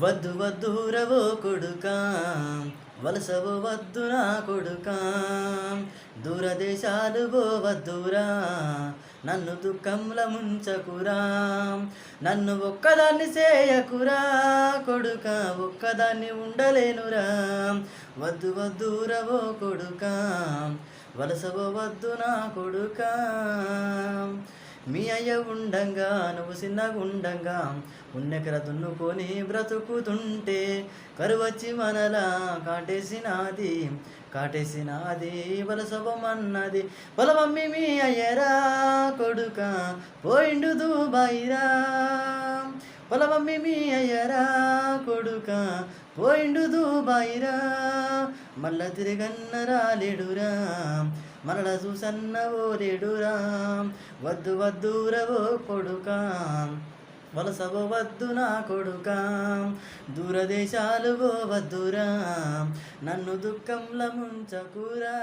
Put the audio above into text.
వద్దు వద్దురవో కొడుకా వలసవు వద్దు నా కొడుకా. దూరదేశాలు వద్దురా నన్ను దుఃఖంల ముంచకురా. నన్ను ఒక్కదాన్ని చేయకురా కొడుక ఒక్కదాన్ని ఉండలేనురా. వద్దు వద్దురవో కొడుకా వలసవు వద్దు నా కొడుకా. మీ అయ్య ఉండంగా నువ్వు చిన్నగుండంగా ఉన్నెకర దున్నుకొని బ్రతుకుతుంటే కరువచ్చి మనలా కాటేసినాది కాటేసినాది బలసభమన్నది బలమమ్మి మీ అయ్యరా కొడుక పోయిండు దుబాయిరా. పొలమమ్మి మీ అయ్యరా కొడుక పోయిండు దుబాయిరా. మళ్ళా తిరగన్న రాలేడురా మరల చూసన్న ఓరేడురా వద్దు వద్దురవో కొడుకా. వలసవో వద్దు నా కొడుక. దూరదేశాలు పోవద్దురా నన్ను దుఃఖంలో ముంచకురా.